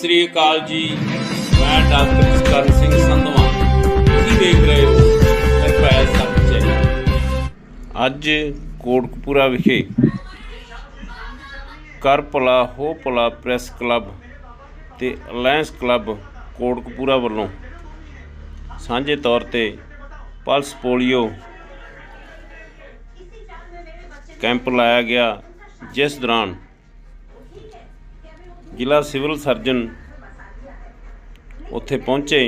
ਸ੍ਰੀ ਅਕਾਲ ਜੀ। ਮੈਂ ਡਾਕਟਰ ਜਸਕਰਨ ਸਿੰਘ ਸੰਧਵਾ। ਤੁਸੀਂ ਦੇਖ ਰਹੇ ਹੋ ਨਿਰਭੈ ਸੱਚ ਅੱਜ ਕੋਟਕਪੂਰਾ ਵਿਖੇ ਕਰ ਭਲਾ, ਹੋ ਭਲਾ ਪ੍ਰੈਸ ਕਲੱਬ ਤੇ ਅਲਾਇੰਸ ਕਲੱਬ ਕੋਟਕਪੂਰਾ ਵੱਲੋਂ ਸਾਂਝੇ ਤੌਰ ਤੇ ਪਲਸ ਪੋਲੀਓ ਕੈਂਪ ਲਾਇਆ ਗਿਆ, ਜਿਸ ਦੌਰਾਨ ਜ਼ਿਲ੍ਹਾ ਸਿਵਲ ਸਰਜਨ ਉੱਥੇ ਪਹੁੰਚੇ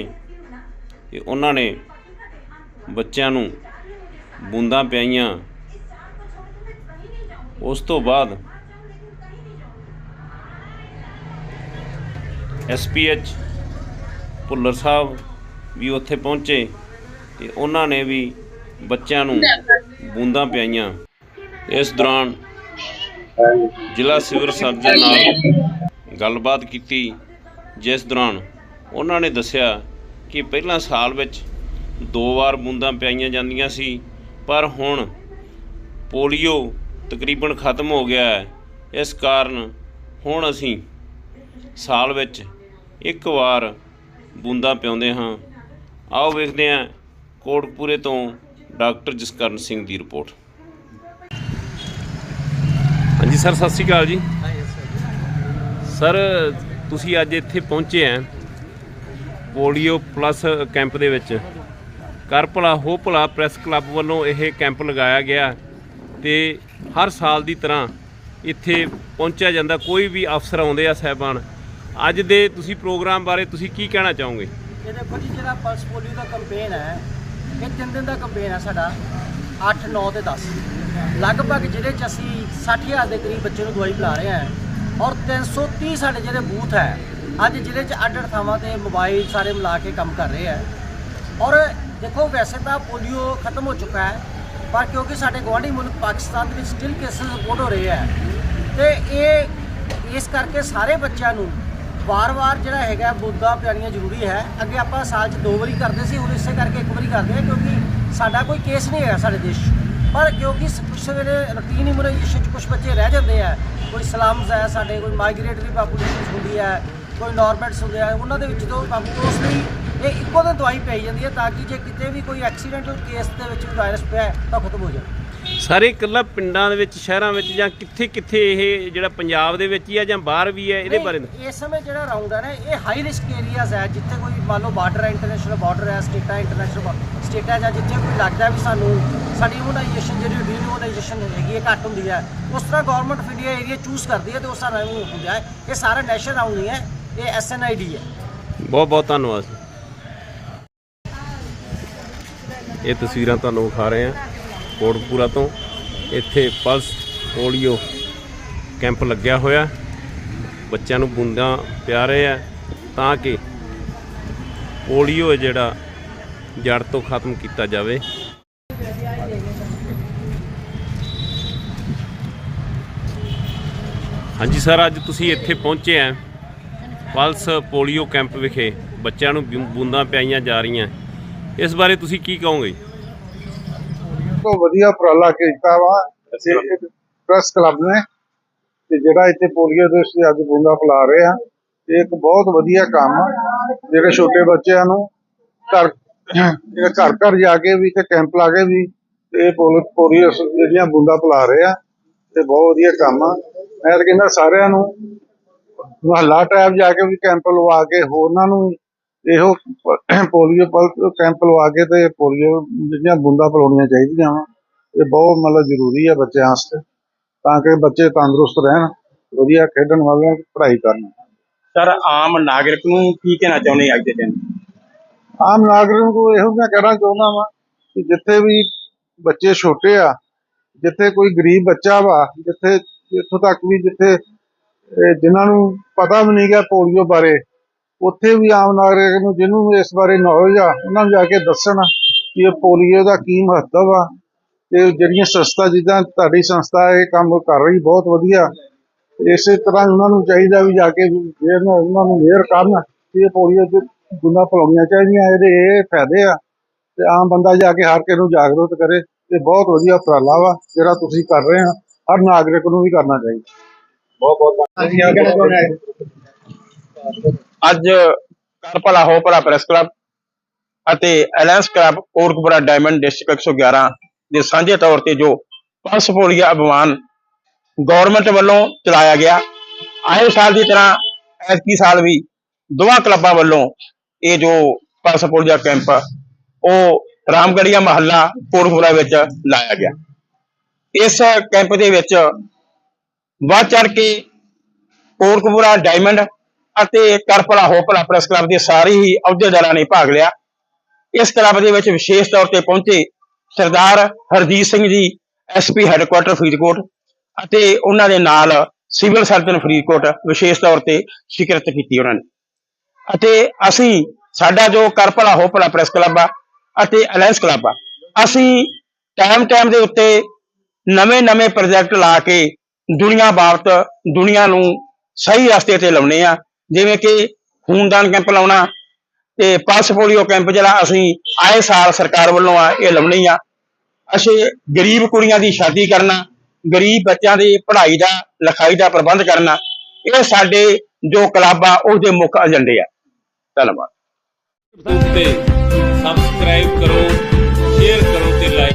ਤੇ ਉਹਨਾਂ ਨੇ ਬੱਚਿਆਂ ਨੂੰ ਬੂੰਦਾਂ ਪਿਆਈਆਂ। ਉਸ ਤੋਂ ਬਾਅਦ ਐਸਪੀਐਚ ਭੁੱਲਰ ਸਾਹਿਬ ਵੀ ਉੱਥੇ ਪਹੁੰਚੇ ਤੇ ਉਹਨਾਂ ਨੇ ਵੀ ਬੱਚਿਆਂ ਨੂੰ ਬੂੰਦਾਂ ਪਿਆਈਆਂ। ਇਸ ਦੌਰਾਨ ਜ਼ਿਲ੍ਹਾ ਸਿਵਲ ਸਰਜਨ ਨਾਲ ਗੱਲਬਾਤ ਕੀਤੀ ਜਿਸ ਦੌਰਾਨ ਉਹਨਾਂ ਨੇ ਦੱਸਿਆ ਕਿ ਪਹਿਲਾਂ ਸਾਲ ਵਿੱਚ ਦੋ ਵਾਰ ਬੂੰਦਾਂ ਪਿਆਈਆਂ ਜਾਂਦੀਆਂ ਸੀ ਪਰ ਹੁਣ ਪੋਲੀਓ ਤਕਰੀਬਨ ਖਤਮ ਹੋ ਗਿਆ ਹੈ। ਇਸ ਕਾਰਨ ਹੁਣ ਅਸੀਂ ਸਾਲ ਵਿੱਚ ਇੱਕ ਵਾਰ ਬੂੰਦਾਂ ਪਿਆਉਂਦੇ ਹਾਂ। ਆਓ ਵੇਖਦੇ ਹਾਂ ਕੋਟਪੂਰੇ ਤੋਂ ਡਾਕਟਰ ਜਸਕਰਨ ਸਿੰਘ ਦੀ ਰਿਪੋਰਟ। ਹਾਂਜੀ ਸਰ ਸਤਿ ਸ਼੍ਰੀ ਅਕਾਲ ਜੀ। ਸਰ, ਤੁਸੀਂ ਅੱਜ ਇੱਥੇ ਪਹੁੰਚੇ ਆ ਪੋਲੀਓ ਪਲੱਸ ਕੈਂਪ ਦੇ ਵਿੱਚ। ਕਰ ਭਲਾ ਹੋ ਭਲਾ ਪ੍ਰੈਸ ਕਲੱਬ ਵੱਲੋਂ ਇਹ ਕੈਂਪ ਲਗਾਇਆ ਗਿਆ ਤੇ ਹਰ ਸਾਲ ਦੀ ਤਰ੍ਹਾਂ ਇੱਥੇ ਪਹੁੰਚਿਆ ਜਾਂਦਾ, ਕੋਈ ਵੀ ਅਫਸਰ ਆਉਂਦੇ ਆ ਸਹਿਬਾਨ। ਅੱਜ ਦੇ ਤੁਸੀਂ ਪ੍ਰੋਗਰਾਮ ਬਾਰੇ ਤੁਸੀਂ ਕੀ ਕਹਿਣਾ ਚਾਹੋਗੇ? ਇਹ ਦੇਖੋ ਜੀ, ਜਿਹੜਾ ਪਲਸ ਪੋਲੀਓ ਦਾ ਕੈਂਪੇਨ ਹੈ, ਇਹ ਤਿੰਨ ਦਿਨ ਦਾ ਕੈਂਪੇਨ ਹੈ ਸਾਡਾ 8 9 ਤੇ 10 ਲਗਭਗ ਜਿਹੜੇ ਚ ਅਸੀਂ 60000 ਦੇ ਕਰੀਬ ਬੱਚੇ ਨੂੰ ਦਵਾਈ ਪਿਲਾ ਰਹੇ ਹਾਂ ਔਰ 330 ਸਾਡੇ ਜਿਹੜੇ ਬੂਥ ਹੈ, ਅੱਜ ਜ਼ਿਲ੍ਹੇ ਚ ਅੱਡ ਅੱਡ ਥਾਵਾਂ ਤੇ ਮੋਬਾਈਲ ਸਾਰੇ ਮਿਲਾ ਕੇ ਕੰਮ ਕਰ ਰਹੇ ਹੈ। ਔਰ ਦੇਖੋ, ਵੈਸੇ ਤਾਂ ਪੋਲੀਓ ਖਤਮ ਹੋ ਚੁੱਕਾ ਹੈ, ਪਰ ਕਿਉਂਕਿ ਸਾਡੇ ਗਵਾਂਢੀ ਮੁਲਕ ਪਾਕਿਸਤਾਨ ਦੇ ਵਿੱਚ ਸਟਿਲ ਕੇਸਸ ਰਿਪੋਰਟ ਹੋ ਰਹੇ ਹੈ, ਤੇ ਇਹ, ਇਸ ਕਰਕੇ ਸਾਰੇ ਬੱਚਿਆਂ ਨੂੰ ਵਾਰ-ਵਾਰ ਜਿਹੜਾ ਹੈਗਾ ਬੁੱਧਾ ਪਿਆਰੀਆਂ ਜ਼ਰੂਰੀ ਹੈ। ਅੱਗੇ ਆਪਾਂ ਸਾਲ 'ਚ ਦੋ ਵਾਰੀ ਕਰਦੇ ਸੀ, ਹੁਣ ਇਸੇ ਕਰਕੇ ਇੱਕ ਵਾਰੀ ਕਰਦੇ ਹਾਂ, ਕਿਉਂਕਿ ਸਾਡਾ ਕੋਈ ਕੇਸ ਨਹੀਂ ਹੈਗਾ ਸਾਡੇ ਦੇਸ਼ 'ਚ। ਪਰ ਕਿਉਂਕਿ ਕੁਛ ਵੇਲੇ ਰੂਟੀਨ ਇਮੂਨਾਈਜੇਸ਼ਨ 'ਚ ਕੁਝ ਬੱਚੇ ਰਹਿ ਜਾਂਦੇ ਆ। ਕੋਈ ਸਲਮਸ ਹੈ ਸਾਡੇ, ਕੋਈ ਮਾਈਗ੍ਰੇਟਰੀ ਪਾਪੂਲੇਸ਼ਨ ਹੁੰਦੀ ਹੈ, ਕੋਈ ਨੋਰਮੈਟਸ ਹੁੰਦੇ ਆ, ਉਹਨਾਂ ਦੇ ਵਿੱਚ ਤੋਂ ਬਾਪੂ ਉਸ ਲਈ ਇਹ ਇੱਕੋ ਦਿਨ ਦਵਾਈ ਪਈ ਜਾਂਦੀ ਹੈ ਤਾਂ ਕਿ ਜੇ ਕਿਤੇ ਵੀ ਕੋਈ ਐਕਸੀਡੈਂਟਲ ਕੇਸ ਦੇ ਵਿੱਚ ਵਾਇਰਸ ਪਿਆ ਤਾਂ ਖਤਮ ਹੋ ਜਾਵੇ। ਸਾਰੇ ਇਕੱਲਾ ਪਿੰਡਾਂ ਦੇ ਵਿੱਚ ਸ਼ਹਿਰਾਂ ਵਿੱਚ ਜਾਂ ਕਿੱਥੇ ਕਿੱਥੇ ਇਹ ਜਿਹੜਾ ਪੰਜਾਬ ਦੇ ਵਿੱਚ ਹੀ ਆ ਜਾਂ ਬਾਹਰ ਵੀ ਹੈ ਇਹਦੇ ਬਾਰੇ ਨਹੀਂ, ਇਸ ਸਮੇਂ ਜਿਹੜਾ ਰਾਉਂਡ ਹੈ ਨਾ ਇਹ ਹਾਈ ਰਿਸਕ ਏਰੀਆਜ਼ ਹੈ ਜਿੱਥੇ ਕੋਈ ਮੰਨ ਲਓ ਬਾਰਡਰ ਹੈ ਇੰਟਰਨੈਸ਼ਨਲ ਬਾਰਡਰ ਹੈ ਸਟੇਟਾਂ ਇੰਟਰਨੈਸ਼ਨਲ ਸਟੇਟਾਂ ਜਾਂ ਜਿੱਥੇ ਕੋਈ ਲੱਗਦਾ ਵੀ ਸਾਨੂੰ ਸਾਡੀ ਇਮੂਨਾਈਜੇਸ਼ਨ ਜਿਹੜੀ ਡੀਇਮੂਨਾਈਜੇਸ਼ਨ ਹੈਗੀ ਹੈ ਘੱਟ ਹੁੰਦੀ ਹੈ ਉਸ ਤਰ੍ਹਾਂ government of India area choose ਕਰਦੀ ਹੈ ਤੇ ਉਸ ਤਰ੍ਹਾਂ ਹੀ ਹੁੰਦਾ ਹੈ। ਇਹ ਸਾਰਾ ਨੈਸ਼ਨਲ ਰਾਉਂਡ ਨਹੀਂ ਹੈ ਇਹ ਐਸਐਨਆਈਡੀ ਹੈ। ਬਹੁਤ ਬਹੁਤ ਧੰਨਵਾਦ। ਇਹ ਤਸਵੀਰਾਂ ਤੁਹਾਨੂੰ ਵਿਖਾ ਰਹੇ ਹਾਂ। ਕੋਟਪੂਰਾ ਤੋਂ ਇੱਥੇ ਪਲਸ ਪੋਲੀਓ ਕੈਂਪ ਲੱਗਿਆ ਹੋਇਆ। ਬੱਚਿਆਂ ਨੂੰ ਬੂੰਦਾਂ ਪਿਆ ਰਹੇ ਆ ਤਾਂ ਕਿ ਪੋਲੀਓ ਹੈ ਜਿਹੜਾ ਜੜ ਤੋਂ ਖਤਮ ਕੀਤਾ ਜਾਵੇ। ਹਾਂਜੀ ਸਰ, ਅੱਜ ਤੁਸੀਂ ਇੱਥੇ ਪਹੁੰਚੇ ਆ ਪਲਸ ਪੋਲੀਓ ਕੈਂਪ ਵਿਖੇ। ਬੱਚਿਆਂ ਨੂੰ ਬੂ- ਬੂੰਦਾਂ ਪਿਆਈਆਂ ਜਾ ਰਹੀਆਂ। ਇਸ ਬਾਰੇ ਤੁਸੀਂ ਕੀ ਕਹੋਗੇ? ਤੋਂ ਵਧੀਆ ਉਪਰਾਲਾ ਕੀਤਾ ਵਾ ਅਸੀਂ ਪ੍ਰੈਸ ਕਲੱਬ ਨੇ ਤੇ ਜਿਹੜਾ ਇੱਥੇ ਪੋਲੀਓ ਦੇ ਅਸੀਂ ਅੱਜ ਬੂੰਦਾ ਪਿਲਾ ਰਹੇ ਆ ਇਹ ਇੱਕ ਬਹੁਤ ਵਧੀਆ ਕੰਮ ਆ। ਜਿਹੜੇ ਛੋਟੇ ਬੱਚਿਆਂ ਨੂੰ ਘਰ ਘਰ ਘਰ ਜਾ ਕੇ ਵੀ ਤੇ ਕੈਂਪ ਲਾ ਕੇ ਵੀ ਇਹ ਪੋਲ- ਪੋਲੀਓ ਜਿਹੜੀਆਂ ਬੂੰਦਾ ਪਿਲਾ ਰਹੇ ਆ ਤੇ ਬਹੁਤ ਵਧੀਆ ਕੰਮ ਆ। ਮੈਂ ਤਾਂ ਕਹਿੰਦਾ ਸਾਰਿਆਂ ਨੂੰ ਮੁਹੱਲਾ ਟੈਬ ਜਾ ਕੇ ਵੀ ਕੈਂਪ ਲਵਾ ਕੇ ਹੋਰਨਾਂ ਨੂੰ ਇਹੋ ਪੋਲੀਓ ਪਲ- ਕੈਂਪ ਲਵਾ ਕੇ ਤੇ ਪੋਲੀਓ ਜਿਹੜੀਆਂ ਬੂੰਦਾਂ ਪਿਲਾਉਣੀਆਂ ਚਾਹੀਦੀਆਂ ਵਾ ਇਹ ਬਹੁਤ ਮਤਲਬ ਜ਼ਰੂਰੀ ਹੈ ਬੱਚਿਆਂ ਵਾਸਤੇ ਤਾਂ ਕਿ ਬੱਚੇ ਤੰਦਰੁਸਤ ਰਹਿਣ ਵਧੀਆ ਖੇਡਣ ਵਾਲੇ ਪੜ੍ਹਾਈ ਕਰਨ। ਸਰ ਆਮ ਨਾਗਰਿਕ ਨੂੰ ਕੀ ਕਹਿਣਾ ਚਾਹੁੰਦੇ ਅੱਜ ਦੇ ਦਿਨ? ਆਮ ਨਾਗਰਿਕ ਨੂੰ ਇਹੋ ਮੈਂ ਕਹਿਣਾ ਚਾਹੁੰਦਾ ਵਾਂ ਕਿ ਜਿੱਥੇ ਵੀ ਬੱਚੇ ਛੋਟੇ ਆ ਜਿੱਥੇ ਕੋਈ ਗਰੀਬ ਬੱਚਾ ਵਾ ਜਿੱਥੇ ਇੱਥੋਂ ਤੱਕ ਵੀ ਜਿੱਥੇ ਜਿਨ੍ਹਾਂ ਨੂੰ ਪਤਾ ਵੀ ਨਹੀਂ ਗਿਆ ਪੋਲੀਓ ਬਾਰੇ ਉੱਥੇ ਵੀ ਆਮ ਨਾਗਰਿਕ ਨੂੰ ਜਿਹਨੂੰ ਵੀ ਇਸ ਬਾਰੇ ਨੌਲੇਜ ਆ ਉਹਨਾਂ ਨੂੰ ਜਾ ਕੇ ਦੱਸਣ ਕਿ ਇਹ ਪੋਲੀਓ ਦਾ ਕੀ ਮਹੱਤਵ ਆ ਤੇ ਜਿਹੜੀਆਂ ਸੰਸਥਾ ਜਿੱਦਾਂ ਤੁਹਾਡੀ ਸੰਸਥਾ ਇਹ ਕੰਮ ਕਰ ਰਹੀ ਬਹੁਤ ਵਧੀਆ। ਇਸੇ ਤਰ੍ਹਾਂ ਉਹਨਾਂ ਨੂੰ ਚਾਹੀਦਾ ਵੀ ਜਾ ਕੇ ਜੇ ਉਹਨਾਂ ਉਹਨਾਂ ਨੂੰ ਮੇਅਰ ਕਰਨ ਕਿ ਇਹ ਪੋਲੀਓ ਦੇ ਗੁੰਦਾ ਪਿਲਾਉਣੀਆਂ ਚਾਹੀਦੀਆਂ ਇਹਦੇ ਇਹ ਫਾਇਦੇ ਆ ਤੇ ਆਮ ਬੰਦਾ ਜਾ ਕੇ ਹਰ ਕਿਸੇ ਨੂੰ ਜਾਗਰੂਕ ਕਰੇ। ਇਹ ਬਹੁਤ ਵਧੀਆ ਉਪਰਾਲਾ ਵਾ ਜਿਹੜਾ ਤੁਸੀਂ ਕਰ ਰਹੇ ਆ ਹਰ ਨਾਗਰਿਕ ਨੂੰ ਵੀ ਕਰਨਾ ਚਾਹੀਦਾ। ਬਹੁਤ ਬਹੁਤ ਧੰਨਵਾਦ। ਕੀ ਕਹਿਣਾ ਚਾਹੁੰਦੇ ਅੱਜ ਕਰਪਲਾ ਪ੍ਰੈਸ ਕਲੱਬ ਅਤੇ alliance club Kotkapura diamond district 111 ਦੇ ਸਾਂਝੇ ਤੌਰ ਤੇ ਜੋ ਪਲਸ ਅਭਿਆਨ ਗਵਰਨਮੈਂਟ ਵੱਲੋਂ ਚਲਾਇਆ ਗਿਆ। ਆਏ ਸਾਲ ਦੀ ਤਰ੍ਹਾਂ ਐਤਕੀ ਸਾਲ ਵੀ ਦੋਵਾਂ ਕਲੱਬਾਂ ਵੱਲੋਂ ਇਹ ਜੋ ਪਲਸ ਪੋਲੀਆ ਕੈਂਪ, ਉਹ ਰਾਮਗੜੀਆ ਮਹੱਲਾ ਕੋਰਕਪੁਰਾ ਵਿੱਚ ਲਾਇਆ ਗਿਆ। ਇਸ ਕੈਂਪ ਦੇ ਵਿੱਚ ਵੱਧ ਚੜ ਕੇ ਕੋਰਕਪੁਰਾ ਡਾਇਮੰਡ ਅਤੇ ਕਰਪਲਾ ਹੋਪਲਾ ਪ੍ਰੈਸ ਕਲੱਬ ਦੇ ਸਾਰੇ ਹੀ ਅਹੁਦੇਦਾਰਾਂ ਨੇ ਭਾਗ ਲਿਆ। ਇਸ ਕਲੱਬ ਦੇ ਵਿੱਚ ਵਿਸ਼ੇਸ਼ ਤੌਰ ਤੇ ਪਹੁੰਚੇ ਸਰਦਾਰ ਹਰਜੀਤ ਸਿੰਘ ਜੀ ਐਸਪੀ ਹੈੱਡਕੁਆਟਰ ਫਰੀਦਕੋਟ ਅਤੇ ਉਹਨਾਂ ਦੇ ਨਾਲ ਸਿਵਲ ਸਰਜਨ ਫਰੀਦਕੋਟ ਵਿਸ਼ੇਸ਼ ਤੌਰ ਤੇ ਸਿਕਰਤ ਕੀਤੀ ਉਹਨਾਂ ਨੇ। ਅਤੇ ਅਸੀਂ, ਸਾਡਾ ਜੋ ਕਰਪਲਾ ਹੋਪਲਾ ਪ੍ਰੈਸ ਕਲੱਬ ਆ ਅਤੇ ਅਲਾਇੰਸ ਕਲੱਬ ਆ, ਅਸੀਂ ਟਾਈਮ ਟਾਈਮ ਦੇ ਉੱਤੇ ਨਵੇਂ-ਨਵੇਂ ਪ੍ਰੋਜੈਕਟ ਲਾ ਕੇ ਦੁਨੀਆ ਬਾਬਤ ਦੁਨੀਆ ਨੂੰ ਸਹੀ ਰਸਤੇ ਤੇ ਲਾਉਣੇ ਆ। ਜਿਵੇਂ ਕਿ ਖੂਨਦਾਨ ਕੈਂਪ ਲਾਉਣਾ ਤੇ ਪਲਸ ਪੋਲੀਓ ਕੈਂਪ ਜਿਹੜਾ ਅਸੀਂ ਆਏ ਸਾਲ ਸਰਕਾਰ ਵੱਲੋਂ ਆ, ਇਹ ਲਾਉਣੇ ਆ। ਅਸੀਂ ਗਰੀਬ ਕੁੜੀਆਂ ਦੀ ਸ਼ਾਦੀ ਕਰਨਾ, ਗਰੀਬ ਬੱਚਿਆਂ ਦੀ ਪੜ੍ਹਾਈ ਦਾ, ਲਿਖਾਈ ਦਾ ਪ੍ਰਬੰਧ ਕਰਨਾ, ਇਹ ਸਾਡੇ ਜੋ ਕਲੱਬ ਆ, ਉਹਦੇ ਮੁੱਖ ਏਜੰਡੇ ਆ। ਧੰਨਵਾਦ। ਸਬਸਕ੍ਰਾਈਬ ਕਰੋ ਸ਼ੇਅਰ ਕਰੋ।